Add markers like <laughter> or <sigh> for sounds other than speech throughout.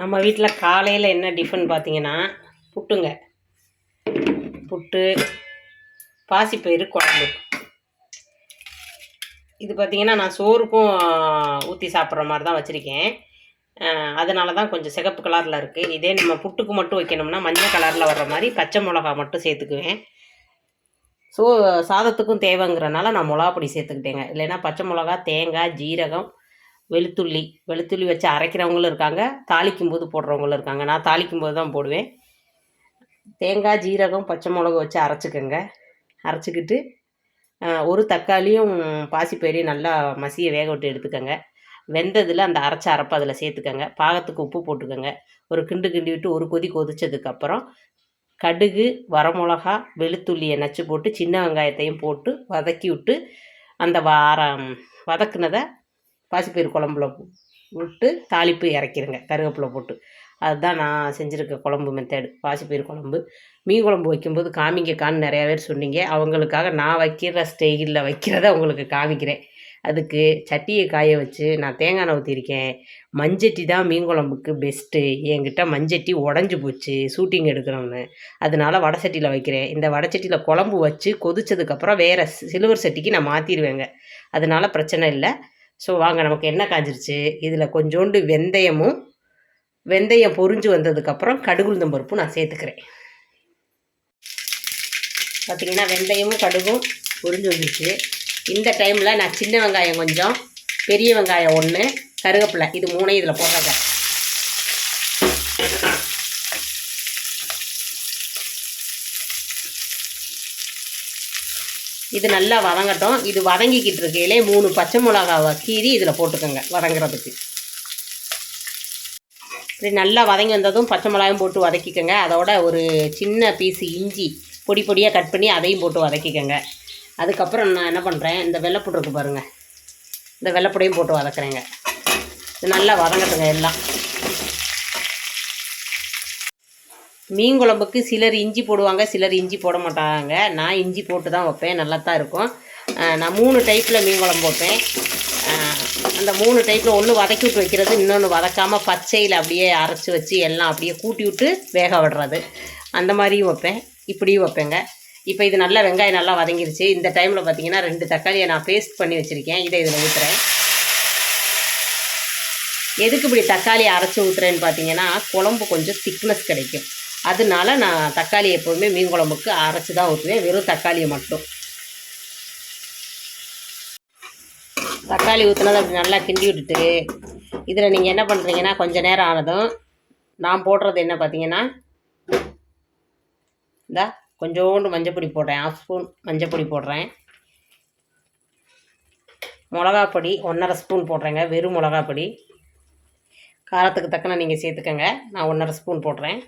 நம்ம வீட்டில் காலையில் என்ன டிஃபன் பார்த்தீங்கன்னா புட்டுங்க. புட்டு பாசிப்பயிறு குழம்பு. இது பார்த்திங்கன்னா நான் சோறுக்கும் ஊற்றி சாப்பிட்ற மாதிரி தான் வச்சுருக்கேன். அதனால தான் கொஞ்சம் சிகப்பு கலரில் இருக்குது இதே நம்ம புட்டுக்கு மட்டும் வைக்கணும்னா மஞ்சள் கலரில் வர்ற மாதிரி பச்சை மிளகா மட்டும் சேர்த்துக்குவேன். ஸோ சாதத்துக்கும் தேவைங்கிறனால நான் மிளகா பொடி சேர்த்துக்கிட்டேங்க. இல்லைன்னா பச்சை மிளகா தேங்காய் ஜீரகம் வெளுத்துள்ளி வெளுத்துள்ளி வச்சு அரைக்கிறவங்களும் இருக்காங்க. தாளிக்கும் போது போடுறவங்களும் இருக்காங்க. நான் தாளிக்கும் போது தான் போடுவேன். தேங்காய் ஜீரகம் பச்சை மிளகு வச்சு அரைச்சிக்கோங்க. அரைச்சிக்கிட்டு ஒரு தக்காளியும் பாசிப்பயிரையும் நல்லா மசிய வேக விட்டு எடுத்துக்கோங்க. வெந்ததில் அந்த அரைச்ச அரைப்பை அதில் சேர்த்துக்கோங்க. பாகத்துக்கு உப்பு போட்டுக்கோங்க. ஒரு கிண்டு கிண்டி விட்டு ஒரு கொதி கொதிச்சதுக்கப்புறம் கடுகு வரமிளகா வெளுத்துள்ளியை நச்சு போட்டு சின்ன வெங்காயத்தையும் போட்டு வதக்கி விட்டு அந்த வாரம் வதக்குனதை பாசிப்பயிறு குழம்புல விட்டு தாளிப்பு இறக்கிருங்க கருவேப்பிலை போட்டு. அதுதான் நான் செஞ்சுருக்க குழம்பு மெத்தேடு பாசிப்பயிறு குழம்பு. மீன் குழம்பு வைக்கும்போது காமிங்கக்கான்னு நிறையா பேர் சொன்னீங்க. அவங்களுக்காக நான் வைக்கிற ஸ்டைலில் வைக்கிறத உங்களுக்கு காமிக்கிறேன். அதுக்கு சட்டியை காய வச்சு நான் தேங்காய் எண்ணெய் ஊற்றிருக்கேன் மஞ்சட்டி தான் மீன் குழம்புக்கு பெஸ்ட்டு என்கிட்ட மஞ்சட்டி உடஞ்சி போச்சு ஷூட்டிங் எடுக்கிறோம்னு அதனால வடை சட்டியில் வைக்கிறேன். இந்த வடை சட்டியில் குழம்பு வச்சு கொதிச்சதுக்கப்புறம் வேறு சில்வர் சட்டிக்கு நான் மாற்றிடுவேங்க அதனால் பிரச்சனை இல்லை. ஸோ வாங்க நமக்கு என்ன காஞ்சிருச்சு? இதில் கொஞ்சோண்டு வெந்தயமும் வெந்தயம் பொரிஞ்சு வந்ததுக்கப்புறம் கடுகுளுந்தம் பருப்பும் நான் சேர்த்துக்கிறேன். பார்த்தீங்கன்னா வெந்தயமும் கடுகும் பொறிஞ்சு வந்துருச்சு. இந்த டைமில் நான் சின்ன வெங்காயம் கொஞ்சம் பெரிய வெங்காயம் ஒன்று கருவேப்பிலை இது மூணையும் இதில் போடுறேன் இது நல்லா வதங்கட்டும். இது வதங்கிக்கிட்டு இருக்கையிலே மூணு பச்சை மிளகாவை கீறி இதில் போட்டுக்கோங்க வதங்குறதுக்கு. இப்படி நல்லா வதங்கி வந்ததும் பச்சை மிளகாயும் போட்டு வதக்கிக்கோங்க. அதோட ஒரு சின்ன பீஸு இஞ்சி பொடி பொடியாக கட் பண்ணி அதையும் போட்டு வதக்கிக்கோங்க. அதுக்கப்புறம் நான் என்ன பண்ணுறேன் இந்த வெள்ளைப்பூடு இருக்கு பாருங்கள் இந்த வெள்ளைப்பூடையும் போட்டு வதக்குறேங்க. இது நல்லா வதங்கட்டுங்க எல்லாம். மீன் குழம்புக்கு சிலர் இஞ்சி போடுவாங்க சிலர் இஞ்சி போட மாட்டாங்க. நான் இஞ்சி போட்டு தான் வைப்பேன் நல்லா தான் இருக்கும் நான் மூணு டைப்பில் மீன் குழம்பு வைப்பேன். அந்த மூணு டைப்பில் ஒன்று வதக்கி விட்டு வைக்கிறது இன்னொன்று வதக்காமல் பச்சையில் அப்படியே அரைச்சி வச்சு எல்லாம் அப்படியே கூட்டி விட்டு வேக விடுறது. அந்த மாதிரியும் வைப்பேன். இப்படியும் வைப்பேங்க. இப்போ இது நல்லா வெங்காயம் நல்லா வதங்கிருச்சு. இந்த டைமில் பார்த்தீங்கன்னா ரெண்டு தக்காளியை நான் பேஸ்ட் பண்ணி வச்சுருக்கேன். இதை இதில் ஊற்றுறேன் எதுக்கு இப்படி தக்காளி அரைச்சி ஊற்றுறேன்னு பார்த்தீங்கன்னா குழம்பு கொஞ்சம் திக்னஸ் கிடைக்கும். அதனால நான் தக்காளி எப்போவுமே மீன் குழம்புக்கு அரைச்சி தான் ஊற்றுவேன். வெறும் தக்காளியை மட்டும். தக்காளி ஊற்றினது அப்படி நல்லா கிண்டி விட்டுட்டு இதில் நீங்கள் என்ன பண்ணுறீங்கன்னா கொஞ்சம் நேரம் ஆனதும் நான் போடுறது என்ன பார்த்தீங்கன்னா இந்தா கொஞ்சோண்டு மஞ்சப்பொடி போடுறேன். ஆஃப் ஸ்பூன் மஞ்சப்பொடி போடுறேன். மிளகா பொடி ஒன்றரை ஸ்பூன் போடுறேங்க. வெறும் மிளகா பொடி. காரத்துக்கு தக்கன நீங்கள் சேர்த்துக்கங்க. நான் ஒன்றரை ஸ்பூன் போடுறேன்.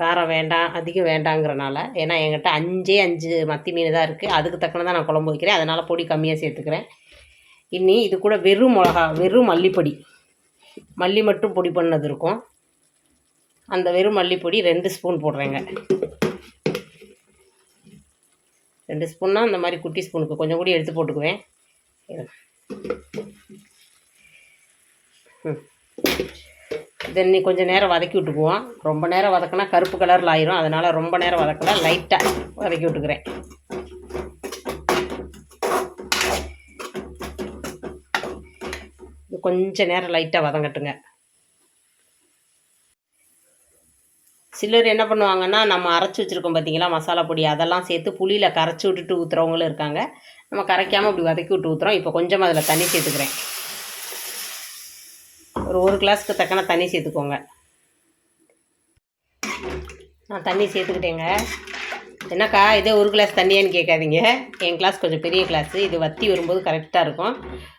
காரம் வேண்டாம் அதிகம் வேண்டாங்கிறனால ஏன்னா என்கிட்ட அஞ்சே அஞ்சு மத்தி மீன் தான் இருக்குது அதுக்கு தக்கன தான் நான் குழம்பு வைக்கிறேன். அதனால் பொடி கம்மியாக சேர்த்துக்கிறேன். இனி இது கூட வெறும் மிளகா வெறும் மல்லிப்பொடி. மல்லி மட்டும் பொடி பண்ணது இருக்கும். அந்த வெறும் மல்லிப்பொடி ரெண்டு ஸ்பூன் போடுறேங்க. ரெண்டு ஸ்பூன்னா அந்த மாதிரி குட்டி ஸ்பூனுக்கு கொஞ்சம் கூட எடுத்து போட்டுக்குவேன். ம். இதை இன்னி கொஞ்சம் நேரம் வதக்கி விட்டுக்குவோம். ரொம்ப நேரம் வதக்கினா கருப்பு கலரில் ஆயிரும். அதனால் ரொம்ப நேரம் வதக்கல லைட்டாக வதக்கி விட்டுக்கிறேன். கொஞ்சம் நேரம் லைட்டாக வதங்கட்டுங்க. சிலர் என்ன பண்ணுவாங்கன்னா நம்ம அரைச்சி வச்சுருக்கோம் பார்த்தீங்களா மசாலா பொடி அதெல்லாம் சேர்த்து புளியில் கரைச்சி விட்டுட்டு ஊற்றுறவங்களும் இருக்காங்க. நம்ம கரைக்காமல் இப்படி வதக்கி விட்டு ஊற்றுறோம் இப்போ கொஞ்சம் அதில் தண்ணி சேர்த்துக்கிறேன். ஒரு ஒரு கிளாஸ்க்கு தக்கன தண்ணி சேர்த்துக்கோங்க. நான் தண்ணி சேர்த்துக்கிட்டேங்க. என்னக்கா இதே ஒரு கிளாஸ் தண்ணியான்னு கேட்காதீங்க. என் கிளாஸ் கொஞ்சம் பெரிய கிளாஸு இது வத்தி வரும்போது கரெக்டாக இருக்கும்.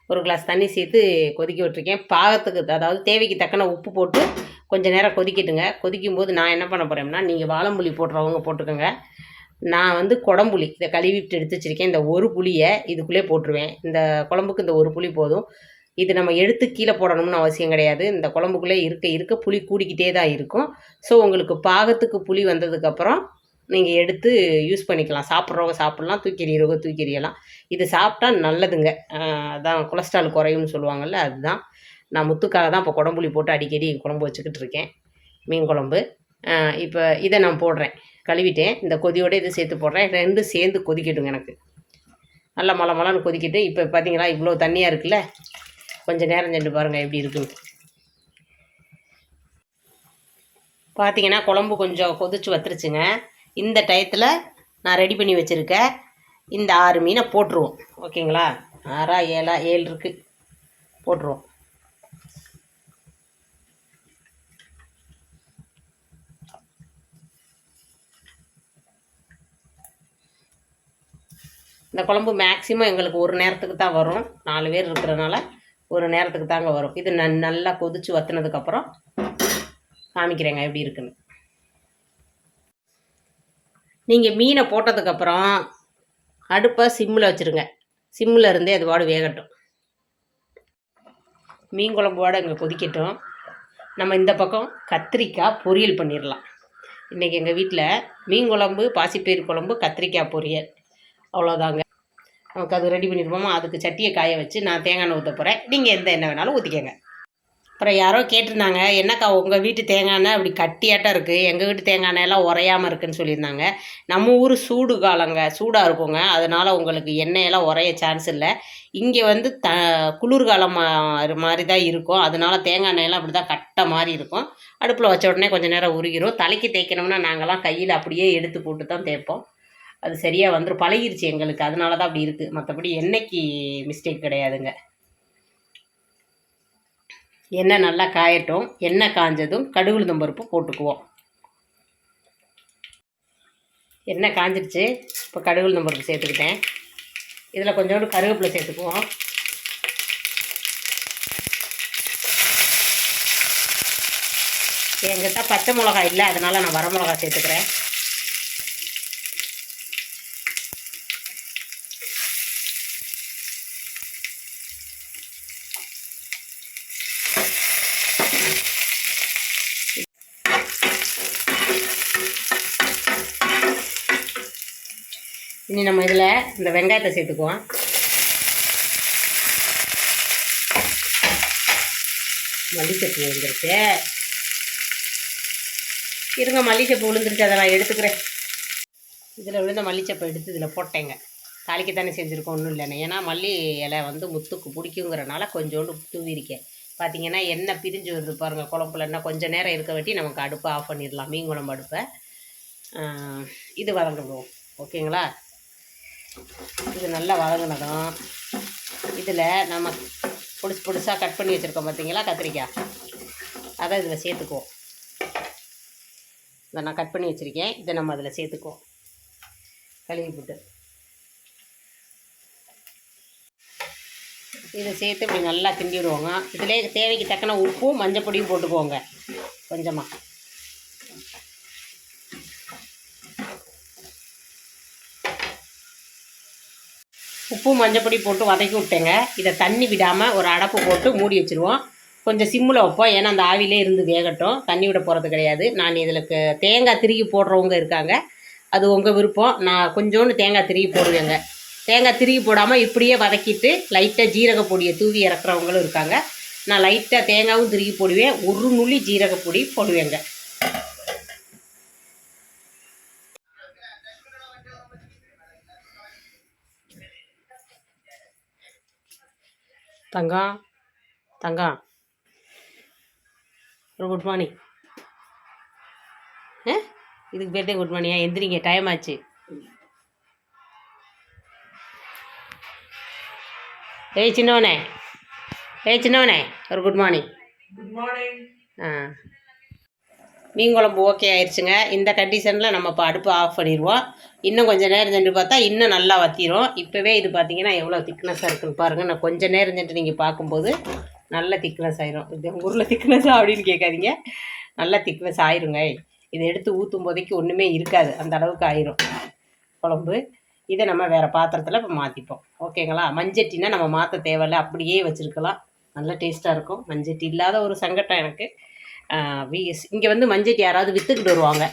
ஒரு கிளாஸ் தண்ணி சேர்த்து கொதிக்க விட்டுருக்கேன். பாகத்துக்கு அதாவது தேவைக்கு தக்கன உப்பு போட்டு கொஞ்சம் நேரம் கொதிக்கட்டுங்க. கொதிக்கும் போது நான் என்ன பண்ண போகிறேன்னா நீங்கள் வாழம்புளி போடுறவங்க போட்டுக்கோங்க. நான் வந்து குடம்புளி இதை கழுவிட்டு எடுத்து வச்சுருக்கேன். இந்த ஒரு புளியை இதுக்குள்ளே போட்டுருவேன். இந்த குழம்புக்கு இந்த ஒரு புளி போதும். இது நம்ம எடுத்து கீழே போடணும்னு அவசியம் கிடையாது. இந்த குழம்புக்குள்ளே இருக்க இருக்க புளி கூடிக்கிட்டே தான் இருக்கும். ஸோ உங்களுக்கு பாகத்துக்கு புளி வந்ததுக்கப்புறம் நீங்கள் எடுத்து யூஸ் பண்ணிக்கலாம். சாப்பிட்றவங்க சாப்பிட்லாம் தூக்கி தூக்கிறியலாம். இது சாப்பிட்டா நல்லதுங்க. அதான் கொலஸ்ட்ரால் குறையும்னு சொல்லுவாங்கள்ல அதுதான். நான் முத்துக்காக தான் இப்போ குடம்புளி போட்டு அடிக்கடி குழம்பு வச்சுக்கிட்டு இருக்கேன். மீன் குழம்பு. இப்போ இதை நான் போடுறேன். கழுவிட்டேன். இந்த கொதியோட இதை சேர்த்து போடுறேன். ரெண்டும் சேர்ந்து கொதிக்கட்டுங்க எனக்கு. நல்லா மலை மலன்னு கொதிக்கிட்டு இப்போ பார்த்தீங்களா இவ்வளோ தண்ணியாக இருக்குல்ல? கொஞ்சம் நேரம் சென்று பாருங்கள் எப்படி இருக்குன்னு. பார்த்தீங்கன்னா குழம்பு கொஞ்சம் கொதிச்சு வத்துருச்சுங்க. இந்த டயத்தில் நான் ரெடி பண்ணி வச்சுருக்கேன் இந்த ஆறு மீனை போட்டுருவோம். ஓகேங்களா? ஆறா ஏழா ஏழு இருக்குது போட்டுருவோம். இந்த குழம்பு மேக்ஸிமம் எங்களுக்கு ஒரு நேரத்துக்கு தான் வரும். நாலு பேர் இருக்கிறனால ஒரு நேரத்துக்கு தாங்க வரும். இது ந நல்லா கொதிச்சு வத்தினதுக்கப்புறம் காமிக்கிறேங்க எப்படி இருக்குன்னு. நீங்கள் மீனை போட்டதுக்கப்புறம் அடுப்பை சிம்மில் வச்சுருங்க. சிம்மில் இருந்தே அது பாடு வேகட்டும். மீன் குழம்போடு இங்கே கொதிக்கட்டும். நம்ம இந்த பக்கம் கத்திரிக்காய் பொரியல் பண்ணிடலாம் இன்றைக்கி எங்கள் வீட்டில் மீன் குழம்பு பாசிப்பயிறு குழம்பு கத்திரிக்காய் பொரியல். அவ்வளோதாங்க நமக்கு அது ரெடி பண்ணிடுவோமா அதுக்கு சட்டியை காய வச்சு நான் தேங்காய் எண்ணெய் ஊற்ற போகிறேன் நீங்கள் எந்த எண்ணெய் வேணாலும் ஊற்றிக்கங்க அப்புறம் யாரோ கேட்டிருந்தாங்க என்னக்கா உங்கள் வீட்டு தேங்காய் எண்ணெய் அப்படி கட்டியாட்டம் இருக்குது எங்கள் வீட்டு தேங்காய் எண்ணெய் எல்லாம் உரையாமல் இருக்குன்னு சொல்லியிருந்தாங்க. நம்ம ஊர் சூடு காலங்க சூடாக இருக்குங்க. அதனால் உங்களுக்கு எண்ணெயெல்லாம் உரைய சான்ஸ் இல்லை. இங்கே வந்து த குளிர்காலம் மா- மாதிரி தான் இருக்கும். அதனால தேங்காய் எண்ணெயெல்லாம் அப்படி தான் கட்ட மாதிரி இருக்கும். அடுப்பில் வச்ச உடனே கொஞ்சம் நேரம் உருகிரும். தலைக்கு தேய்க்கணும்னா நாங்கள்லாம் கையில் அப்படியே எடுத்து போட்டு தான் தேய்ப்போம். அது சரியாக வந்துடும் பழகிருச்சு எங்களுக்கு. அதனால தான் அப்படி இருக்குது மற்றபடி என்னைக்கு மிஸ்டேக் கிடையாதுங்க. எண்ணெய் நல்லா காயட்டும். எண்ணெய் காஞ்சதும் கடுகு பருப்பு போட்டுக்குவோம். எண்ணெய் காஞ்சிருச்சு. இப்போ கடுகு பருப்பு சேர்த்துக்கிட்டேன். இதில் கொஞ்சோண்டு கருவேப்பிலை சேர்த்துக்குவோம். எங்கிட்ட பச்சை மிளகாய் இல்லை. அதனால் நான் வர மிளகாய் சேர்த்துக்கிறேன். நம்ம இதில் இந்த வெங்காயத்தை சேர்த்துக்குவோம். மல்லிகைப்பூ விழுந்துருச்சு இருங்க மல்லிகைப்பூ விழுந்துருச்சு அதை நான் எடுத்துக்கிறேன். இதில் விழுந்த மல்லிச்சப்பை எடுத்து இதில் போட்டேங்க. தாளிக்கு தானே செஞ்சுருக்கோம் ஒன்றும் இல்லைண்ணே ஏன்னா மல்லி இலை வந்து முத்துக்கு பிடிக்குங்கிறனால கொஞ்சோண்டு தூவிருக்கேன் பார்த்தீங்கன்னா எண்ணெய் பிரிஞ்சு வருது பாருங்கள் குழம்புல. என்ன கொஞ்சம் நேரம் இருக்க வெட்டி நமக்கு அடுப்பை ஆஃப் பண்ணிடலாம் மீன் குழம்பு அடுப்பை. இது வளர்ந்துடுவோம் ஓகேங்களா? இது நல்லா வதங்கினதும் இதில் நம்ம பொடிசு புதுசாக கட் பண்ணி வச்சுருக்கோம் பார்த்தீங்களா கத்திரிக்காய். அதை இதில் சேர்த்துக்குவோம். இதை நான் கட் பண்ணி வச்சுருக்கேன். இதை நம்ம அதில் சேர்த்துக்குவோம். கழுவி போட்டு. இதை சேர்த்து இப்படி நல்லா கிண்டிடுவோங்க இதிலே தேவைக்கு தக்கன உப்பும் மஞ்சள் பொடியும் போட்டுக்குவோங்க கொஞ்சமாக உப்பு மஞ்சப்பொடி போட்டு வதக்கி விட்டேங்க. இதை தண்ணி விடாமல் ஒரு அடப்பு போட்டு மூடி வச்சுருவோம். கொஞ்சம் சிம்மில் வைப்போம். ஏன்னா அந்த ஆவிலே இருந்து வேகட்டும். தண்ணி விட போகிறது கிடையாது. நான் இதில் தேங்காய் திருகி போடுறவங்க இருக்காங்க. அது உங்கள் விருப்பம். நான் கொஞ்சோண்டு தேங்காய் திருகி போடுவேங்க. தேங்காய் திருகி போடாமல் இப்படியே வதக்கிட்டு லைட்டாக ஜீரக பொடியை தூவி இறக்குறவங்களும் இருக்காங்க. நான் லைட்டாக தேங்காயும் திருகி போடுவேன். ஒரு நுள்ளி ஜீரக பொடி போடுவேங்க. தங்கம் தங்கம் ஒரு குட் மார்னிங் ஆ இதுக்கு பேர்தே குட் மார்னிங்கா எந்திரிங்க டைம் ஆச்சு. ஏய் சின்னவனே. ஏய் சின்னவனே ஒரு குட் மார்னிங் குட் மார்னிங் ஆ. மீன் குழம்பு ஓகே ஆயிடுச்சுங்க. இந்த கண்டிஷனில் நம்ம இப்போ அடுப்பு ஆஃப் பண்ணிடுவோம். இன்னும் கொஞ்சம் நேரம் சென்று பார்த்தா இன்னும் நல்லா வத்திரும். இப்போவே இது பார்த்தீங்கன்னா எவ்வளோ திக்னஸாக இருக்குன்னு பாருங்கள் நான் கொஞ்சம் நேரம் சென்று நீங்கள் பார்க்கும்போது நல்ல திக்னஸ் ஆயிரும். இது ஊரில் திக்னஸா அப்படின்னு கேட்காதீங்க. நல்ல திக்னஸ் ஆயிருங்க. இதை எடுத்து ஊற்றும் போதைக்கு ஒன்றுமே இருக்காது. அந்த அளவுக்கு ஆயிரும் குழம்பு. இதை நம்ம வேறு பாத்திரத்தில் இப்போ மாற்றிப்போம் ஓகேங்களா மஞ்சட்டினா நம்ம மாற்ற தேவையில்ல. அப்படியே வச்சுருக்கலாம். நல்ல டேஸ்ட்டாக இருக்கும். மஞ்சட்டி இல்லாத ஒரு சங்கட்டம் எனக்கு. இங்கே வந்து மஞ்சட்டி யாராவது விற்றுக்கிட்டு வருவாங்க.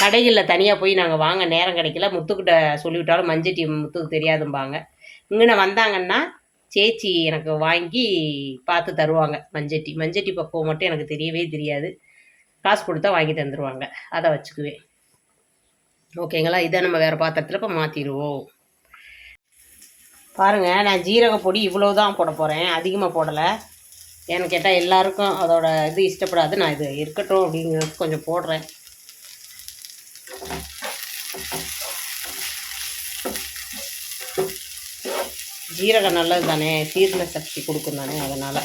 கடைகளில் தனியாக போய் நாங்கள் வாங்க நேரம் கிடைக்கல. முத்துக்கிட்ட சொல்லிவிட்டாலும் மஞ்சட்டி முத்துக்கு தெரியாதும்பாங்க. இங்கே வந்தாங்கன்னா சேச்சி எனக்கு வாங்கி பார்த்து தருவாங்க மஞ்சட்டி. மஞ்சட்டி பக்குவம் மட்டும் எனக்கு தெரியவே தெரியாது. காசு கொடுத்தா வாங்கி தந்துடுவாங்க அதை வச்சுக்குவேன். ஓகேங்களா? இதை நம்ம வேறு பாத்திரத்தில் இப்போ மாற்றிடுவோம் பாருங்கள் நான் ஜீரக பொடி இவ்வளோ தான் போட போகிறேன் அதிகமாக போடலை. ஏன்னு கேட்டால் எல்லாருக்கும் அதோட இது இஷ்டப்படாது. நான் இது இருக்கட்டும் அப்படிங்கிறது கொஞ்சம் போடுறேன். ஜீரகம் நல்லது தானே சீரண சக்தி கொடுக்கும் தானே அதனால்.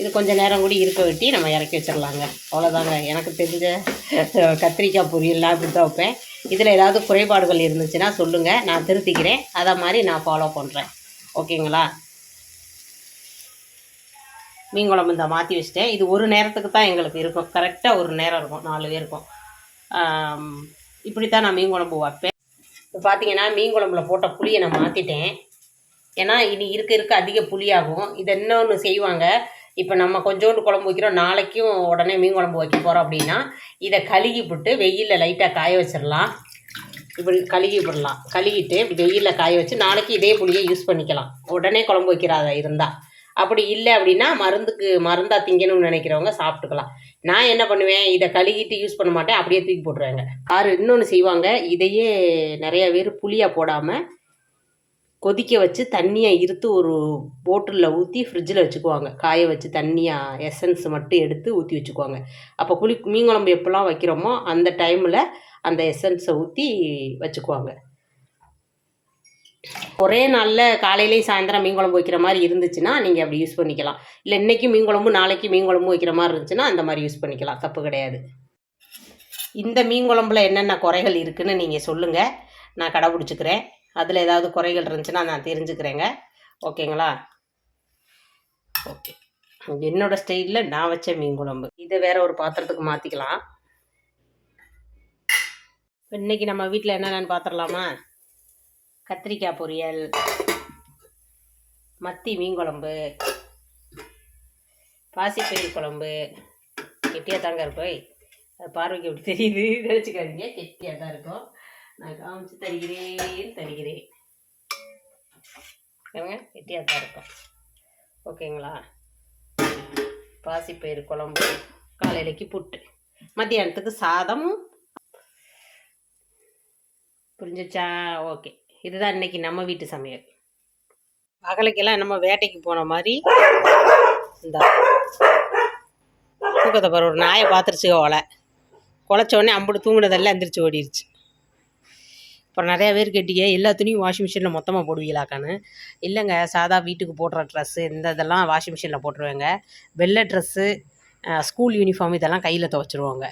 இது கொஞ்சம் நேரம் கூட இருக்க வெட்டி நம்ம இறக்கி வச்சிடலாங்க அவ்வளோதாங்க எனக்கு தெரிஞ்ச கத்திரிக்காய் பொரியல்லாம் அப்படி தான் வைப்பேன். இதில் ஏதாவது குறைபாடுகள் இருந்துச்சுன்னா சொல்லுங்கள் நான் திருத்திக்கிறேன். அதை மாதிரி நான் ஃபாலோ பண்ணுறேன் ஓகேங்களா? மீன் குழம்பு இந்த மாற்றி வச்சிட்டேன். இது ஒரு நேரத்துக்கு தான் எங்களுக்கு இருக்கும். கரெக்டாக ஒரு நேரம் இருக்கும். நாலு பேருக்கும் இப்படி தான் நான் மீன் குழம்பு வைப்பேன். இப்போ பார்த்தீங்கன்னா மீன் குழம்புல போட்ட புளியை நான் மாற்றிட்டேன் ஏன்னா இனி இருக்க இருக்க அதிக புளியாகும். இதை இன்னொன்று செய்வாங்க. இப்போ நம்ம கொஞ்சோண்டு குழம்பு வைக்கிறோம். நாளைக்கும் உடனே மீன் குழம்பு வைக்க போகிறோம் அப்படின்னா இதை கழுகி விட்டு வெயிலில் லைட்டாக காய வச்சிடலாம். இப்படி கழுகி விடலாம். கழுகிட்டு இப்படி வெயிலில் காய வச்சு நாளைக்கு இதே புளியை யூஸ் பண்ணிக்கலாம். உடனே குழம்பு வைக்கிறாத இருந்தால் அப்படி இல்லை அப்படின்னா மருந்துக்கு மருந்தாக திங்கணும்னு நினைக்கிறவங்க சாப்பிட்டுக்கலாம். நான் என்ன பண்ணுவேன்? இதை கழுகிட்டு யூஸ் பண்ண மாட்டேன். அப்படியே தூக்கி போட்டுருவாங்க. ஆறு இன்னொன்று செய்வாங்க? இதையே நிறைய பேர் புளியாக போடாமல் கொதிக்க வச்சு தண்ணியை இருத்து ஒரு போட்டிலில் ஊற்றி ஃப்ரிட்ஜில் வச்சுக்குவாங்க. காய வச்சு தண்ணியாக எசன்ஸ் மட்டும் எடுத்து ஊற்றி வச்சுக்குவாங்க. அப்போ புளி மீன் குழம்பு எப்போல்லாம் வைக்கிறோமோ அந்த டைமில் அந்த எசன்ஸை ஊற்றி வச்சுக்குவாங்க. ஒரே நாளில் காலையிலேயும் சாயந்தரம் மீன் குழம்பு வைக்கிற மாதிரி இருந்துச்சுன்னா நீங்கள் அப்படி யூஸ் பண்ணிக்கலாம். இல்லை இன்றைக்கி மீன் குழம்பு நாளைக்கு மீன் குழம்பு வைக்கிற மாதிரி இருந்துச்சுன்னா அந்த மாதிரி யூஸ் பண்ணிக்கலாம். தப்பு கிடையாது. இந்த மீன் குழம்புல என்னென்ன குறைகள் இருக்குதுன்னு நீங்கள் சொல்லுங்கள் நான் கடைபிடிச்சிக்கிறேன். அதில் ஏதாவது குறைகள் இருந்துச்சுன்னா நான் தெரிஞ்சுக்கிறேங்க. ஓகேங்களா? ஓகே. என்னோடய ஸ்டைலில் நான் வச்ச மீன் குழம்பு. இதை வேறு ஒரு பாத்திரத்துக்கு மாற்றிக்கலாம் இன்றைக்கி நம்ம வீட்டில் என்னென்னு பார்த்துடலாமா கத்திரிக்காய் பொரியல் மத்தி மீன் குழம்பு பாசிப்பயிறு குழம்பு. கெட்டியாக தாங்க இருப்போய் அது பார்வைக்கு எப்படி தெரியுது? நினச்சிக்காதீங்க. கெட்டியாக தான் இருக்கும். நான் காமிச்சு தருகிறேன் தருகிறேன். ஏங்க கெட்டியாக தான் இருக்கும். ஓகேங்களா? பாசிப்பயிறு குழம்பு காலையிலக்கு புட்டு. மத்தியானத்துக்கு சாதம் புரிஞ்சிச்சா ஓகே. இதுதான் இன்னைக்கு நம்ம வீட்டு சமையல். பகலைக்கெல்லாம் நம்ம வேட்டைக்கு போன மாதிரி. இந்த. தூக்கத்தை பாரு ஒரு நாயை பார்த்துருச்சு ஓலை குலைச்ச உடனே அம்புட்டு எந்திரிச்சு ஓடிடுச்சு அப்புறம் நிறையா பேர் கேட்டீங்க எல்லா துணியும் வாஷிங் மிஷினில் மொத்தமாக போடுவீங்களாக்கான்னு. இல்லைங்க சாதா வீட்டுக்கு போடுற ட்ரெஸ்ஸு இந்த இதெல்லாம் வாஷிங் மிஷினில் போட்டுருவேங்க. வெள்ளை ட்ரெஸ்ஸு ஸ்கூல் யூனிஃபார்ம் இதெல்லாம் கையில் துவைச்சிருவோங்க.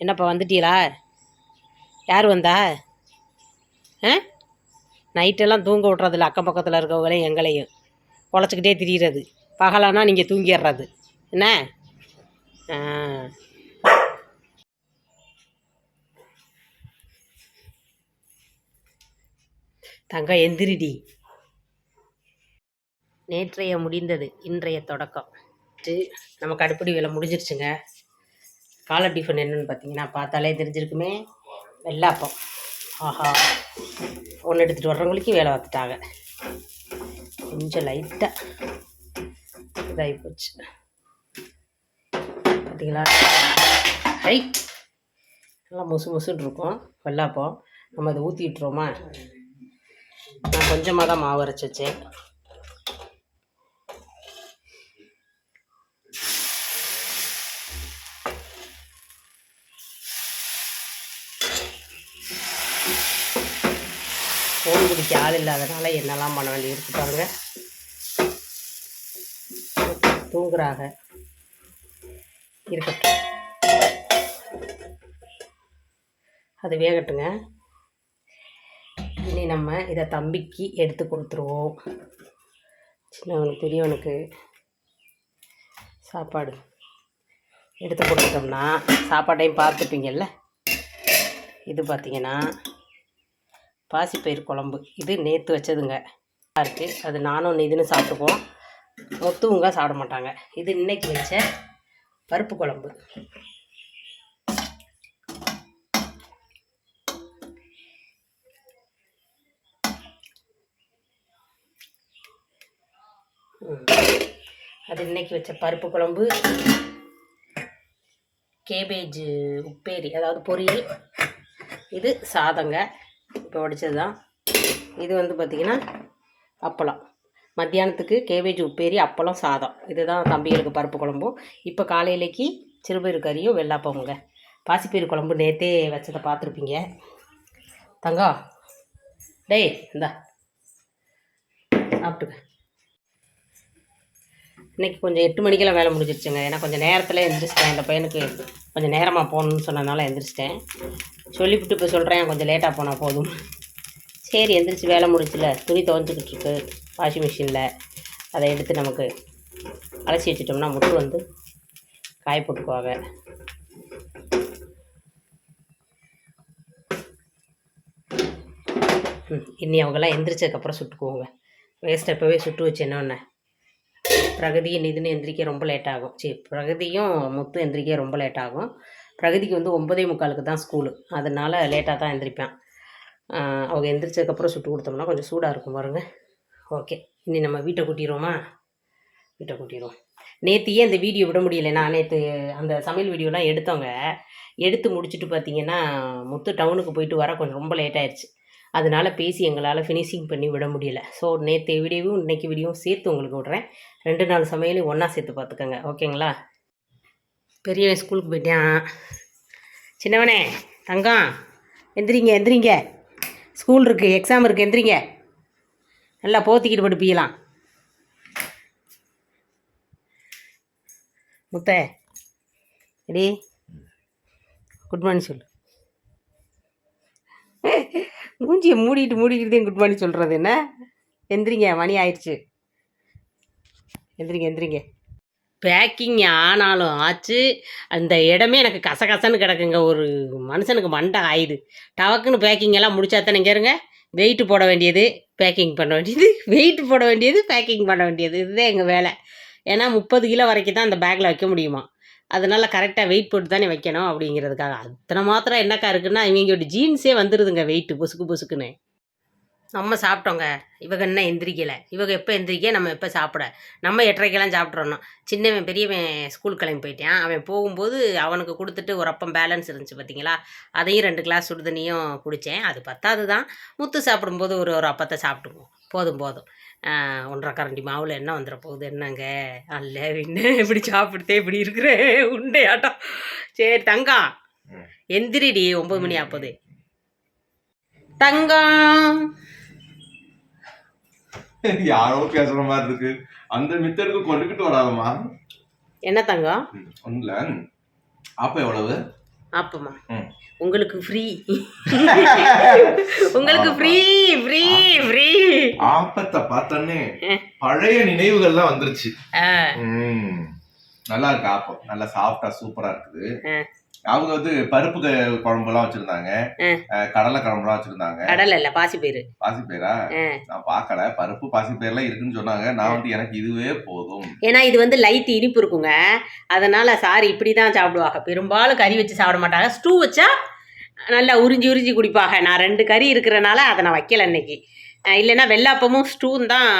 என்னப்பா வந்துட்டீங்களா? யார் வந்தா? ஆ? நைட்டெல்லாம் தூங்க விட்றதில்ல அக்கம் பக்கத்தில் இருக்கவங்களையும் எங்களையும். குழச்சிக்கிட்டே திரியிறது. பகலானா நீங்கள் தூங்கிடுறது என்ன? ஆ. தங்க எந்திரிடி. நேற்றைய முடிந்தது இன்றைய தொடக்கம். நம்ம நமக்கு அடுப்படி வேலை முடிஞ்சிருச்சுங்க. காலை டிஃபன் என்னென்னு பார்த்தீங்கன்னா பார்த்தாலே தெரிஞ்சிருக்குமே. வெள்ளாப்பம் ஆஹா. ஒன்று எடுத்துகிட்டு வர்றவங்களுக்கு வேலை பார்த்துட்டாங்க. கொஞ்சம் லைட்டாக இதாகி போச்சு. பார்த்தீங்களா ஹை நல்லா முசு முசுன்னு இருக்கும். வெள்ளாப்பம் நம்ம அதை ஊற்றி விட்டுருவோமா நான் கொஞ்சமாக தான் மாவு அரைச்சி வச்சேன். ஃபோன் ஆள் இல்லாதனால என்னெல்லாம் பண்ண வேண்டியது இருக்கு பாருங்க. தூங்குறாங்க இருக்கட்டும். அது வேகட்டுங்க. இனி நம்ம இதை தம்பிக்கு எடுத்து கொடுத்துருவோம். சின்னவனுக்கு பெரியவனுக்கு சாப்பாடு எடுத்து கொடுத்துட்டோம்னா சாப்பாட்டையும் பார்த்துப்பீங்கல்ல? இது பார்த்தீங்கன்னா பாசிப்பயிர் குழம்பு. இது நேற்று வச்சதுங்க. இருக்குது அது நானும் இதுன்னு சாப்பிட்டுக்குவோம். மொத்தவங்க சாப்பிட மாட்டாங்க. இது இன்றைக்கி வச்ச பருப்பு குழம்பு. அது இன்றைக்கி வச்ச பருப்பு குழம்பு. கேபேஜ் உப்பேரி அதாவது பொரியல். இது சாதங்க. இப்போ உடைச்சது தான் இது வந்து பார்த்திங்கன்னா அப்பளம். மத்தியானத்துக்கு கேபேஜ் உப்பேரி அப்பளம் சாதம். இதுதான் தம்பிகளுக்கு பருப்பு குழம்பும் இப்போ காலையிலைக்கு சிறுபயிறு கறியும் வெள்ளாப்பவங்க பாசிப்பயிறு குழம்பு நேற்றே வச்சதை பார்த்துருப்பீங்க. தங்கம் டேய் இந்தா. சாப்பிட்டுக்க. இன்னைக்கு கொஞ்சம் எட்டு மணிக்கெல்லாம் வேலை முடிஞ்சிருச்சுங்க. ஏன்னா கொஞ்சம் நேரத்தில் எழுந்திரிச்சிட்டேன் இந்த பையனுக்கு கொஞ்சம் நேரமாக போகணுன்னு சொன்னனால எழுந்திரிச்சிட்டேன் சொல்லிவிட்டு இப்போ சொல்கிறேன் கொஞ்சம் லேட்டாக போனால் போதும். சரி எந்திரிச்சு வேலை முடிச்சுல. துணி துவஞ்சிக்கிட்டு இருக்கு. வாஷிங் மிஷினில் அதை எடுத்து நமக்கு அலசி வச்சிட்டோம்னா முட்டு வந்து காய போட்டுக்குவாங்க. இனி அவங்கெல்லாம் எந்திரிச்சதுக்கப்புறம் சுட்டுக்குவோங்க. வேஸ்ட்டை இப்போவே சுட்டு வச்சு என்ன பண்ண பிரகதியும் நிதினு எந்திரிக்க ரொம்ப லேட் ஆகும். சரி பிரகதியும் முத்து எந்திரிக்க ரொம்ப லேட் ஆகும். பிரகதிக்கு வந்து ஒன்பதே முக்காலுக்கு தான் ஸ்கூலு அதனால் லேட்டாக தான் எந்திரிப்பேன். அவங்க எந்திரிச்சதுக்கப்புறம் சுட்டு கொடுத்தோம்னா கொஞ்சம் சூடாக இருக்கும் பாருங்க. ஓகே இனி நம்ம வீட்டை கூட்டிடுவோமா? வீட்டை கூட்டிடுவோம். நேற்றையே அந்த வீடியோ விட முடியல. நான் நேற்று அந்த சமையல் வீடியோலாம் எடுத்தவங்க எடுத்து முடிச்சுட்டு பார்த்தீங்கன்னா முத்து டவுனுக்கு போயிட்டு வர கொஞ்சம் ரொம்ப லேட் ஆயிடுச்சு அதனால் பேசி எங்களால் ஃபினிஷிங் பண்ணி விட முடியல. ஸோ நேற்று வீடியோவும் இன்னைக்கு வீடியோவும் சேர்த்து உங்களுக்கு விட்றேன். ரெண்டு நாள் சமையலையும் ஒன்றா சேர்த்து பார்த்துக்கோங்க ஓகேங்களா பெரியவன் ஸ்கூலுக்கு போயிட்டான். சின்னவனே தங்கம் எந்திரிங்க எந்திரிங்க. ஸ்கூல் இருக்குது எக்ஸாம் இருக்குது எந்திரிங்க. நல்லா போத்திக்கிட்டு படுப்பீங்களாம். முத்த எடி குட் மார்னிங் சொல்லு. மூஞ்சியை மூடிட்டு மூடிக்கிட்டே குட் மார்னிங் சொல்கிறது என்ன? எந்திரிங்க மணி ஆயிடுச்சு. எந்திரிங்க எந்திரிங்க. பேக்கிங் ஆனாலும் ஆச்சு. அந்த இடமே எனக்கு கசகசன்னு கிடக்குங்க. ஒரு மனுஷனுக்கு மண்டை ஆயுது. டவக்குன்னு பேக்கிங் எல்லாம் முடிச்சா தானே கேருங்க வெயிட்டு போட வேண்டியது பேக்கிங் பண்ண வேண்டியது. வெயிட் போட வேண்டியது பேக்கிங் பண்ண வேண்டியது. இதுதான் எங்கள் வேலை. ஏன்னா முப்பது கிலோ வரைக்கும் தான் அந்த பேக்கில் வைக்க முடியுமா? அதனால் கரெக்டாக வெயிட் போட்டு தானே வைக்கணும் அப்படிங்கிறதுக்காக. அத்தனை மாத்திரம் என்னக்கா இருக்குன்னா இவங்களோட ஜீன்ஸே வந்துடுதுங்க வெயிட்டு பொசுக்கு பொசுக்குன்னு. நம்ம சாப்பிட்டோங்க. இவங்க என்ன எந்திரிக்கலை? இவங்க எப்போ எந்திரிக்க? நம்ம எப்போ சாப்பிட? நம்ம எட்டரைக்கெல்லாம் சாப்பிட்றணும் சின்னவன் பெரியவன் ஸ்கூல் கிளம்பி போயிட்டான். அவன் போகும்போது அவனுக்கு கொடுத்துட்டு ஒரு அப்பம் பேலன்ஸ் இருந்துச்சு பார்த்தீங்களா அதையும் ரெண்டு கிளாஸ் சுடு தண்ணியும் குடித்தேன் அது பத்தாது தான் முத்து சாப்பிடும்போது ஒரு ஒரு அப்பத்தை சாப்பிட்டுக்குவோம். போதும் போதும். ஒன்றரை கரண்டி மாவில் என்ன வந்துட போகுது? என்னங்க? அல்ல என்ன இப்படி சாப்பிடுதே இப்படி இருக்கிற உண்டையாட்டம் சரி தங்கம் ம். எந்திரிடி ஒம்பது மணி ஆப்போது. தங்கம் யாரோ பேசுற மாதிரி இருக்கு. அந்த மித்தருக்கு கொண்டுகிட்டு வராதம்மா. என்ன தங்கம் ஒண்ணுல அப்ப எவ்வளவு? ஆப்பமா. உங்களுக்கு ஃப்ரீ உங்களுக்கு ஃப்ரீ ஃப்ரீ ஃப்ரீ ஆப்பத்தை பார்த்தோன்னே பழைய நினைவுகள்லாம் வந்துருச்சு. நல்லா இருக்கு ஆப்பம். நல்லா சாஃப்டா சூப்பரா இருக்குது. அவங்க வந்து பருப்பு குழம்புலாம் வச்சிருந்தாங்க. கடலை குழம்புலாம் வச்சிருந்தாங்க. கடலை இல்லை பாசி பயிறு பாசி பேரா? ஆ. நான் பார்க்கல பருப்பு பாசி பேர்லாம் இருக்குன்னு சொன்னாங்க. நான் வந்து எனக்கு இதுவே போதும். ஏன்னா இது வந்து லைட் இனிப்பு இருக்குங்க. அதனால சாரி இப்படி தான் சாப்பிடுவாங்க. பெரும்பாலும் கறி வச்சு சாப்பிட மாட்டாங்க. ஸ்டூ வச்சா நல்லா உறிஞ்சி உறிஞ்சி குடிப்பாங்க. நான் ரெண்டு கறி இருக்கிறனால அதை நான் வைக்கல இன்னைக்கு. இல்லைன்னா வெள்ளாப்பமும் ஸ்டூவும் தான்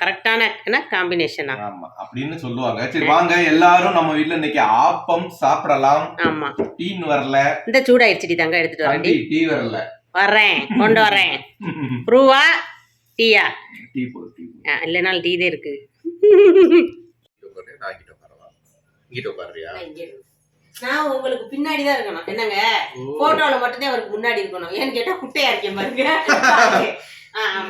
கரெக்டான என்ன காம்பினேஷனா ஆமா அப்படின்னு சொல்லுவாங்க. சரி வாங்க எல்லாரும் நம்ம வீட்ல இன்னைக்கு ஆப்பம் சாப்பிடலாம். ஆமாம் டீன்னு வரல. இந்த சூடாயிடுச்சுடி தங்க எடுத்துட்டு தம்பி டீ வரல. வர்றேன் கொண்டு வரேன். <laughs> ப்ரூவா டீயா? டீ போடு டீ இல்லைனாலும் டீ தான் இருக்கு. நான் உங்களுக்கு பின்னாடி தான் இருக்கணும். என்னங்க? போட்டோல மட்டும்தான் அவருக்கு முன்னாடி இருக்கணும். ஏன்னு கேட்டா குட்டையா இருக்கேன் பாருங்க. <laughs>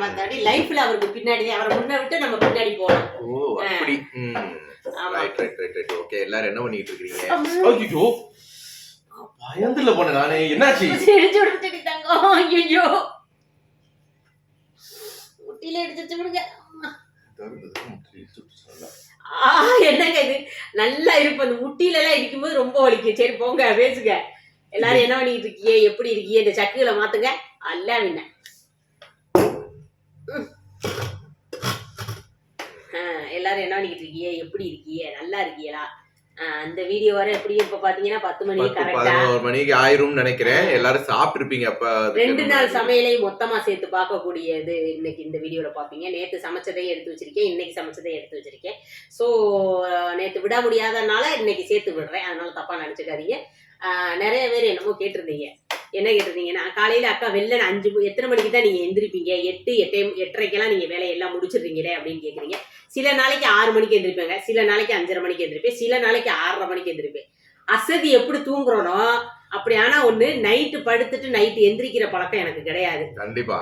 மத்தபடி லைஃப்ல அவருக்கு பின்னாடி அவரை முன்ன விட்டு நம்ம பின்னாடி போகணும். ஓ, அப்படி. ம். ஆமா. Right, right, right, right. Okay, எல்லாரும் என்ன பண்ணிட்டு இருக்கீங்க? ஐயோ, பயந்துல போனேன் நானு. என்னாச்சு? <laughs> சிரிச்சு விடுத்துட்டு தங்கம். ஐயோ முட்டியில எடுத்து விடுங்க. ஆ என்னங்க இது? நல்லா இருக்கும் அந்த முட்டியில எல்லாம் இடிக்கும்போது ரொம்ப வலிக்கும் சரி போங்க பேசுங்க. எல்லாரும் என்ன பண்ணிட்டு இருக்கீங்க? எப்படி இருக்கீங்க? இந்த சக்குகளை மாத்துங்க. அல்ல. ஆ, எல்லாரும் என்ன பண்ணிட்டு இருக்கீங்க எப்படி இருக்கீங்க நல்லா இருக்கீங்களா அந்த வீடியோ வர எப்படியும் இப்ப பாத்தீங்கன்னா பத்து கரெக்டா பதினோரு மணிக்கு ஆயிரும்னு நினைக்கிறேன். எல்லாரும் சாப்பிட்டுருப்பீங்க அப்ப ரெண்டு நாள். சமையலையும் மொத்தமா சேர்த்து பார்க்கக்கூடியது இன்னைக்கு இந்த வீடியோல பாப்பீங்க நேத்து சமைச்சதையும் எடுத்து வச்சிருக்கேன். இன்னைக்கு சமைச்சதையும் எடுத்து வச்சிருக்கேன். ஸோ நேத்து விட முடியாதனால இன்னைக்கு சேர்த்து விடுறேன். அதனால தப்பா நினைச்சுக்காதீங்க. ஆஹ் நிறைய பேர் என்னமோ கேட்டிருந்தீங்க. என்ன கேட்டிருந்தீங்கன்னா காலையில அக்கா வெளில அஞ்சு எத்தனை மணிக்கு தான் நீங்க எந்திரிப்பீங்க? எட்டு எட்டே எட்டரைக்கெல்லாம் நீங்க வேலையெல்லாம் முடிச்சிடுறீங்களே அப்படின்னு கேக்குறீங்க. சில நாளைக்கு ஆறு மணிக்கு எந்திரிப்பேங்க. சில நாளைக்கு அஞ்சரை மணிக்கு எந்திரிப்பேன். சில நாளைக்கு ஆறரை மணிக்கு எந்திரிப்பேன். அசதி எப்படி தூங்குறோனோ அப்படி ஆனா ஒண்ணு நைட்டு படுத்துட்டு நைட்டு எந்திரிக்கிற பழக்கம் எனக்கு கிடையாது. கண்டிப்பா.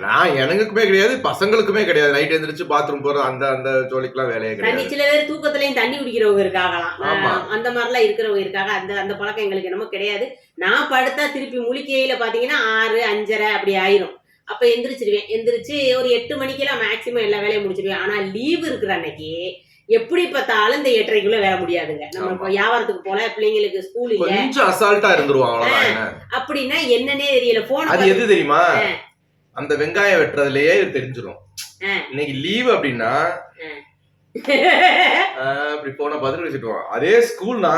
நான் எனக்குமே கிடையாது பசங்களுக்குமே கிடையாது. நைட் எந்திரிச்சு பாத்ரூம் போறது அந்த அந்த ஜோலிக்கெல்லாம் வேலையே கிடையாது. சில பேர் தூக்கத்துலயும் தண்ணி குடிக்கிறவங்க. ஆஹ் அந்த மாதிரிலாம் இருக்கிறவங்க இருக்காங்க. அந்த அந்த பழக்கம் எங்களுக்கு என்னமோ கிடையாது. நான் படுத்தா திருப்பி முழிக்கையில பாத்தீங்கன்னா ஆறு அஞ்சரை அப்படி ஆயிரும். அப்ப எந்திரிச்சிருவேன். எந்திரிச்சு ஒரு எட்டு மணிக்கெல்லாம் மேக்சிமம் எல்லா வேலையும் முடிச்சிருவேன். ஆனா லீவு இருக்கிற அன்னைக்கு எப்படி பார்த்தாலும் இந்த எட்டரைக்குள்ள வேலை முடியாதுங்க. நம்ம வியாபாரத்துக்கு போல பிள்ளைங்களுக்கு ஸ்கூல் இல்ல. கொஞ்சம் அசால்ட்டா இருந்துருவாங்க. அப்படின்னா என்னன்னே தெரியல. போன அது எது தெரியுமா? அந்த வெங்காயம் வெட்டுறதுலயே தெரிஞ்சிடும். இன்னைக்கு லீவ் அப்படின்னா ஆஹ், இப்படி போன பதில் வச்சுட்டுவான் அதே ஸ்கூல்னா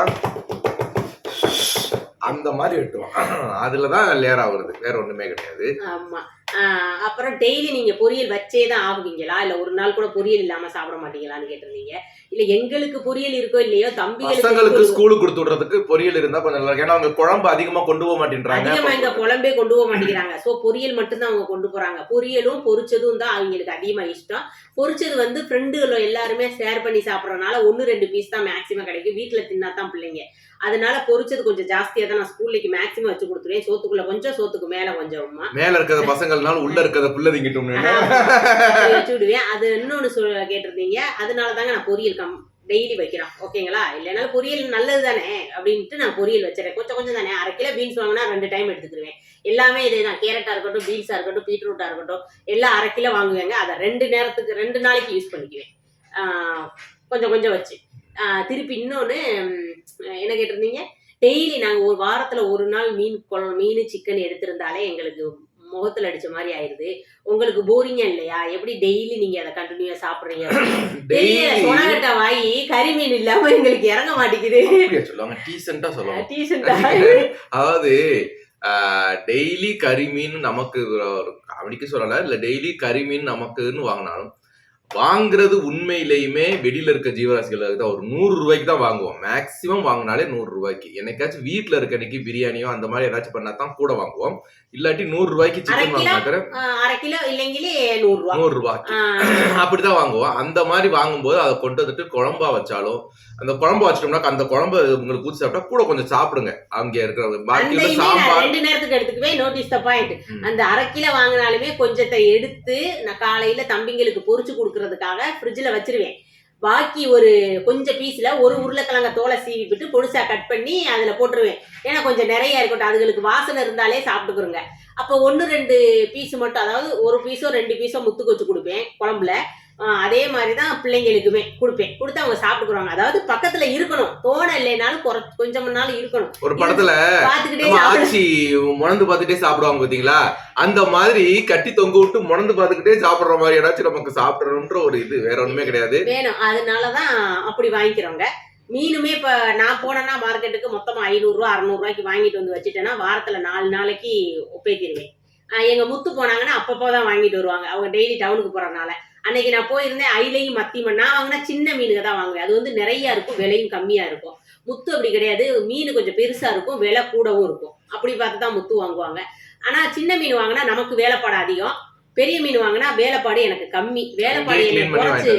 அந்த மாதிரி வெட்டுவான். அதுலதான் லேர் ஆகுறது. வேற ஒண்ணுமே கிடையாது. ஆமா. அப்புறம் டெய்லி நீங்க பொரியல் வச்சே தான் ஆகுவீங்களா? இல்ல ஒரு நாள் கூட பொரியல் இல்லாம சாப்பிட மாட்டீங்களான்னு கேட்டிருந்தீங்க. இல்ல எங்களுக்கு பொரியல் இருக்கோ இல்லையோ தம்பிகளுக்கு ஸ்கூலுக்கு கொடுத்து விடுறதுக்கு பொரியல் இருந்தா கொஞ்சம் நல்லா ஏன்னா அவங்க குழம்பு அதிகமா கொண்டு போக மாட்டேன்றாங்க. அதிகமா இங்க குழம்பே கொண்டு போக மாட்டேங்கிறாங்க. சோ பொரியல் மட்டும்தான் அவங்க கொண்டு போறாங்க. பொரியலும் பொரிச்சதும் தான் அவங்களுக்கு அதிகமா இஷ்டம். பொரிச்சது வந்து ஃப்ரெண்டுகளோ எல்லாருமே ஷேர் பண்ணி சாப்பிடறதுனால ஒன்னு ரெண்டு பீஸ் தான் மேக்ஸிமம் கிடைக்கும். வீட்டுல தின்னா தான் பிள்ளைங்க. அதனால பொரிச்சது கொஞ்சம் ஜாஸ்தியா தான் நான் ஸ்கூல்லைக்கு மேக்ஸிமம் வச்சு கொடுத்துருவேன். சோத்துக்குள்ள கொஞ்சம் சோத்துக்கு மேல கொஞ்சமா மேல இருக்கிற பசங்கள்னால உள்ள இருக்கிறத புள்ள திங்கிட்டோம்னு. அப்படி வச்சு விடுவேன். அது இன்னொன்னு சொல் கேட்டிருந்தீங்க. அதனால தாங்க நான் பொரியல் கம் டெய்லி வைக்கிறோம். ஓகேங்களா? இல்லைனாலும் பொரியல் நல்லது தானே அப்படின்ட்டு நான் பொரியல் வச்சிடறேன். கொஞ்சம் கொஞ்சம் தானே. அரை கிலோ பீன்ஸ் வாங்கினா ரெண்டு டைம் எடுத்துக்கிடுவேன் எல்லாமே இதே தான் கேரட்டா இருக்கட்டும் பீன்ஸா இருக்கட்டும் பீட்ரூட்டா இருக்கட்டும் எல்லாம் அரை கிலோ வாங்குவேங்க. அதை ரெண்டு நேரத்துக்கு ரெண்டு நாளைக்கு யூஸ் பண்ணிக்குவேன். கொஞ்சம் கொஞ்சம் வச்சு. திருப்பி இன்னொன்று என்ன கேட்டிருந்தீங்க? டெய்லி நாங்கள் ஒரு வாரத்தில் ஒரு நாள் மீன் குழம்பு மீன் சிக்கன் எடுத்திருந்தாலே எங்களுக்கு முகத்தில் அடிச்ச மாதிரி ஆயிடுது உங்களுக்கு போரிங்கா இல்லையா? எப்படி டெய்லி நீங்க அதை கண்டினியூவா சாப்பிடுறீங்க? <coughs> சொனகட்ட வாங்கி கறி மீன் இல்லாம எங்களுக்கு இறங்க மாட்டேங்குது. சொல்லுவாங்க? டீசெண்டா சொல்லுவாங்க. டீசெண்டா <laughs> அதாவது டெய்லி கறி மீன் நமக்கு அவனுக்கு சொல்லல இல்ல டெய்லி கறி மீன் நமக்குன்னு வாங்கினாலும் வாங்குறது உண்மையிலேயுமே வெளியில இருக்க ஜீவராசிகளுக்கு தான் ஒரு நூறு ரூபாய்க்கு தான் வாங்குவோம். மேக்சிமம் வாங்கினாலே நூறு ரூபாய்க்கு. என்னைக்காச்சும் வீட்டில் இருக்க அன்னைக்கு பிரியாணியோ அந்த மாதிரி ஏதாச்சும் பண்ணா தான் கூட வாங்குவோம். இல்லாட்டி நூறு ரூபாய்க்கு சிக்கன் கிலோ? வாங்கினா அரை கிலோ இல்லைங்களே நூறு ரூபா. நூறு ரூபாய்க்கு அப்படிதான் வாங்குவோம். அந்த மாதிரி வாங்கும்போது அதை கொண்டு வந்துட்டு குழம்பா வச்சாலும் அந்த குழம்பு வச்சிட்டோம்னா அந்த குழம்பு உங்களுக்கு ஊற்றி சாப்பிட்டா கூட கொஞ்சம் சாப்பிடுங்க. அங்க இருக்கிற பாக்கி சாம்பார். ரெண்டு நேரத்துக்கு எடுத்துக்குவேன் நோட்டீஸ் த பாயிண்ட். அந்த அரை கிலோ வாங்கினாலுமே கொஞ்சத்தை எடுத்து நான் காலையில தம்பிங்களுக்கு பொரிச்சு கொடுக்கறதுக்காக ஃப்ரிட்ஜில் வச்சிருவேன். பாக்கி ஒரு கொஞ்சம் பீஸில் ஒரு உருளைக்கிழங்க தோலை சீவி விட்டு பொடிசாக கட் பண்ணி அதில் போட்டுருவேன். ஏன்னா கொஞ்சம் நிறைய இருக்கட்டும். அதுகளுக்கு வாசனை இருந்தாலே சாப்பிட்டுக்குறோங்க அப்போ ஒன்று ரெண்டு பீஸ் மட்டும் அதாவது ஒரு பீஸோ ரெண்டு பீஸோ முத்துக்கு வச்சு கொடுப்பேன் குழம்புல. அதே மாதிரி தான் பிள்ளைங்களுக்குமே கொடுப்பேன். கொடுத்து அவங்க சாப்பிட்டுக்குறாங்க அதாவது பக்கத்துல இருக்கணும். தோண இல்லைனாலும் குறை கொஞ்சம் நாள் இருக்கணும். ஒரு படத்துல ஆச்சி முணந்து பார்த்துட்டே சாப்பிடுவாங்க பாத்தீங்களா? அந்த மாதிரி கட்டி தொங்க விட்டு முணந்து பார்த்துக்கிட்டே சாப்பிடுற மாதிரி ஏதாச்சும் நமக்கு சாப்பிடணும்ன்ற ஒரு இது வேற ஒண்ணுமே கிடையாது. வேணும். அதனாலதான் அப்படி வாங்கிக்கிறோங்க. மீனுமே இப்ப நான் போனேன்னா மார்க்கெட்டுக்கு மொத்தமா ஐநூறுரூவா அறநூறுவாய்க்கு வாங்கிட்டு வந்து வச்சுட்டேன்னா வாரத்துல நாலு நாளைக்கு ஒப்பேத்திடுவேன் எங்க முத்து போனாங்கன்னா அப்பப்போ தான் வாங்கிட்டு வருவாங்க. அவங்க டெய்லி டவுனுக்கு போறதுனால. அன்னைக்கு நான் போயிருந்தேன் ஐலையும் மத்தியும் நான் வாங்கினா சின்ன மீனுங்க தான் வாங்குவேன். அது வந்து நிறைய இருக்கும் விலையும் கம்மியா இருக்கும். முத்து அப்படி கிடையாது. மீன் கொஞ்சம் பெருசா இருக்கும் விலை கூடவும் இருக்கும். அப்படி பார்த்து தான் முத்து வாங்குவாங்க. ஆனா சின்ன மீன் வாங்கினா நமக்கு வேலைப்பாடு அதிகம். பெரிய மீன் வாங்கினா வேலைப்பாடு எனக்கு கம்மி. வேலைப்பாடு எனக்கு குறைச்சு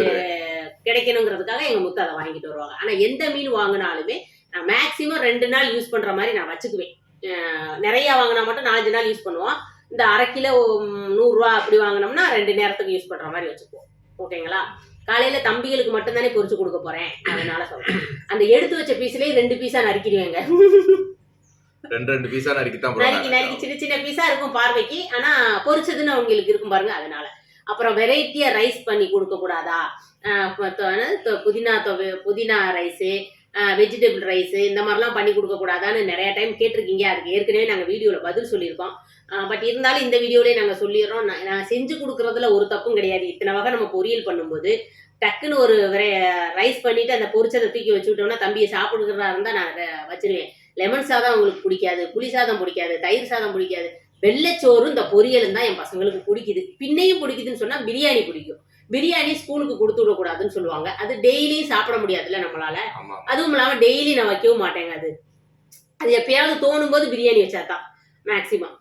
கிடைக்கணுங்கிறதுக்காக எங்க முத்து அதை வாங்கிட்டு வருவாங்க. ஆனா எந்த மீன் வாங்கினாலுமே நான் மேக்சிமம் ரெண்டு நாள் யூஸ் பண்ற மாதிரி நான் வச்சுக்குவேன். நிறைய வாங்கினா மட்டும் நாலஞ்சு நாள் யூஸ் பண்ணுவோம். இந்த அரை கிலோ நூறுரூவா அப்படி வாங்கினோம்னா ரெண்டு நேரத்துக்கு யூஸ் பண்ற மாதிரி வச்சுக்குவோம். ஓகேங்களா? காலையில தம்பிகளுக்கு மட்டும் தானே பொரிச்சு கொடுக்க போறேன். அதனால சொல்றேன். அந்த எடுத்து வச்ச பீஸ்லயே ரெண்டு பீஸா நறுக்கிடுவேங்க. ரெண்டு ரெண்டு பீஸா நறுக்கி நறுக்கி போடுறாங்க சின்ன சின்ன பீஸா இருக்கும் பார்வைக்கு. ஆனா பொரிச்சதுன்னு அவங்களுக்கு இருக்கும் பாருங்க அதனால. அப்புறம் வெரைட்டியா ரைஸ் பண்ணி கொடுக்க கூடாதா புதினா தொவை புதினா ரைஸு வெஜிடபிள் ரைஸு இந்த மாதிரிலாம் பண்ணி கொடுக்கக்கூடாதான்னு நிறைய டைம் கேட்டிருக்கீங்க. அதுக்கு ஏற்கனவே நாங்கள் வீடியோவில் பதில் சொல்லியிருக்கோம். பட் இருந்தாலும் இந்த வீடியோலேயே நாங்கள் சொல்லிடுறோம். நான் நான் செஞ்சு கொடுக்குறதுல ஒரு தப்பும் கிடையாது. இத்தனை வகை நம்ம பொரியல் பண்ணும்போது டக்குன்னு ஒரு ரைஸ் பண்ணிட்டு அந்த பொரிச்சதை தூக்கி வச்சு விட்டோம்னா தம்பியை சாப்பிடுக்கிறதா இருந்தால் நான் வச்சிருவேன். லெமன் சாதம் அவங்களுக்கு பிடிக்காது புளி சாதம் பிடிக்காது தயிர் சாதம் பிடிக்காது. வெள்ளைச்சோறும் இந்த பொரியலும் தான் என் பசங்களுக்கு பிடிக்குது. பின்னையும் பிடிக்குதுன்னு சொன்னால் பிரியாணி பிடிக்கும். பிரியாணி ஸ்கூலுக்கு கொடுத்து விடக்கூடாதுன்னு சொல்லுவாங்க. அது டெய்லியும் சாப்பிட முடியாதுல்ல நம்மளால. அதுவும் இல்லாம டெய்லி நான் வைக்கவும் மாட்டேங்க அது. அது எப்பயாவது தோணும் போது பிரியாணி வச்சாதான் மேக்சிமம்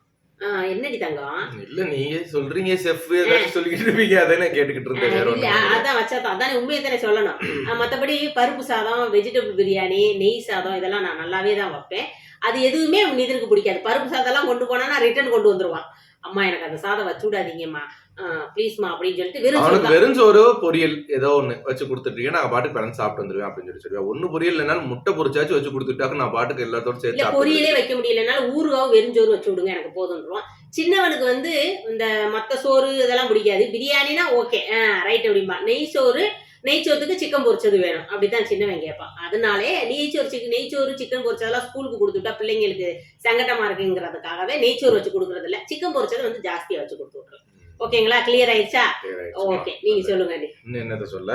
என்னடி தங்கம்? இல்ல நீங்க சொல்றீங்க செஃப் இருப்பீங்க அதான் கேட்டுக்கிட்டு இருந்தேன் வச்சாதான் அதானே உண்மையை தானே சொல்லணும். மத்தபடி பருப்பு சாதம் வெஜிடபிள் பிரியாணி நெய் சாதம் இதெல்லாம் நான் நல்லாவே தான் வைப்பேன். அது எதுவுமே நிதினுக்கு பிடிக்காது. பருப்பு சாதம் எல்லாம் கொண்டு போனா நான் ரிட்டர்ன் கொண்டு வந்துருவான். அம்மா எனக்கு அந்த சாதம் வச்சு விடாதீங்கம்மா ப்ளீஸ்மா அப்படின்னு சொல்லிட்டு வெறும் சோறு அவனுக்கு. வெறும் சோறு பொரியல் ஏதோ ஒண்ணு வச்சு கொடுத்துட்டீங்க நான் பாட்டுக்கு பிறந்து சாப்பிட்டு வந்துருவேன் அப்படின்னு சொல்லி சொல்லுவேன். ஒண்ணு பொரியல் இல்லைனாலும் முட்டை பொரிச்சாச்சும் வச்சு கொடுத்துட்டாக்க நான் பாட்டுக்கு எல்லாத்தோட சேர்த்து பொரியலே வைக்க முடியலனால ஊறுகாவும் வெறுஞ்சோறு வச்சு விடுங்க எனக்கு போதுன்றான் சின்னவனுக்கு வந்து இந்த மத்த சோறு இதெல்லாம் பிடிக்காது. பிரியாணினா ஓகே. ரைட் அப்படிம்பா. நெய் சோறு நெய் சோத்துக்கு சிக்கன் பொரிச்சது வேணும். அப்படித்தான் சின்னவன் கேட்பான். அதனாலே நெய்ச்சோறு சிக்கன் நெய்ச்சோறு சிக்கன் பொரிச்சதெல்லாம் ஸ்கூலுக்கு கொடுத்துட்டா பிள்ளைங்களுக்கு சங்கடமா இருக்குங்கிறதுக்காகவே நெய்ச்சோறு வச்சு கொடுக்கறது இல்ல சிக்கன் பொரிச்சது வந்து ஜாஸ்தியா வச்சு கொடுத்து விட்டுரும் ஓகேங்களா? கிளியர் ஆயிடுச்சா? ஓகே நீங்க சொல்லுங்க. இன்னும் என்னத்த சொல்ல.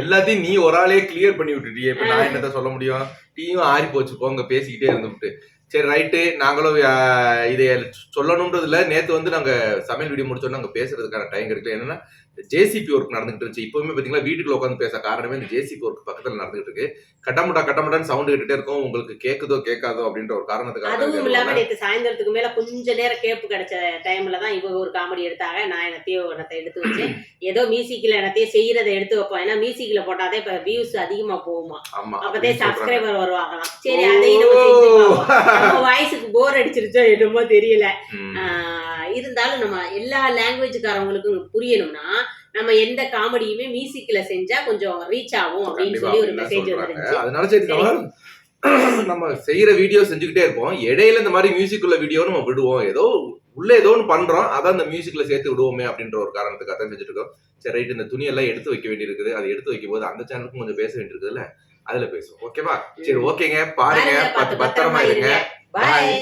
எல்லாத்தையும் நீ ஒரு ஆளே கிளியர் பண்ணி விட்டுட்டியே. இப்ப நான் என்னத்த சொல்ல முடியும்? டீயும் ஆறி போச்சு போங்க பேசிக்கிட்டே இருந்துட்டு சரி ரைட்டு நாங்களும் இதை சொல்லணுன்றதுல நேத்து வந்து நாங்க சமையல் வீடியோ முடிச்சோன்னா நாங்க பேசுறதுக்கான டைம் கிடைக்கல. என்னன்னா ஜேசிபி ஒர்க் நடந்துகிட்டு இருந்துச்சு. இப்பவுமே பாத்தீங்களா வீட்டுக்குள்ள உட்காந்து பேச காரணமே இந்த ஜேசிபி ஒர்க் பக்கத்துல நடந்துகிட்டு இருக்கு. கட்டமுட்டா கட்டமுட்டான்னு சவுண்ட் கேட்டுட்டே இருக்கும். உங்களுக்கு கேக்குதோ கேட்காதோ அப்படின்ற ஒரு காரணத்துக்காக அதுவும் இல்லாம நேற்று சாயந்தரத்துக்கு மேல கொஞ்ச நேரம் கேப்பு கிடைச்ச டைம்ல தான் இவங்க ஒரு காமெடி எடுத்தாங்க. நான் என்னத்தையோ என்னத்தை எடுத்து வச்சேன். ஏதோ மியூசிக்ல என்னத்தையும் செய்யறதை எடுத்து வைப்போம். ஏன்னா மியூசிக்ல போட்டாதே இப்ப வியூஸ் அதிகமா போகுமா? ஆமா அப்பதே. சப்ஸ்கிரைபர் வருவாங்களாம். சரி. நம்ம வாய்ஸுக்கு போர் அடிச்சிருச்சோ என்னமோ தெரியல. இருந்தாலும் நம்ம எல்லா லாங்குவேஜ்காரவங்களுக்கும் புரியணும்னா நம்ம எந்த காமெடியுமே மியூசிக்ல செஞ்சா கொஞ்சம் ரீச் ஆகும் அப்படின்னு சொல்லி ஒரு மெசேஜ். வந்துருந்துச்சு. அதனால சரி நம்ம <clears throat> செய்யற வீடியோ செஞ்சுக்கிட்டே இருப்போம். இடையில இந்த மாதிரி மியூசிக் உள்ள வீடியோ நம்ம விடுவோம். ஏதோ உள்ள ஏதோ ஒன்று பண்றோம். அதான் இந்த மியூசிக்ல சேர்த்து விடுவோமே அப்படின்ற ஒரு காரணத்துக்காக தான் செஞ்சுட்டு இருக்கோம். சரி ரைட் இந்த துணி எல்லாம் எடுத்து வைக்க வேண்டியிருக்குது. அதை எடுத்து வைக்கும் போது அந்த சேனலுக்கும் கொஞ்சம் பேச வேண்டியிருக்குதுல்ல? அதுல பேசுவோம். ஓகேவா? சரி ஓகேங்க. பாருங்க. பாருங்க, பத்து பத்திரமா இருங்க. பாய்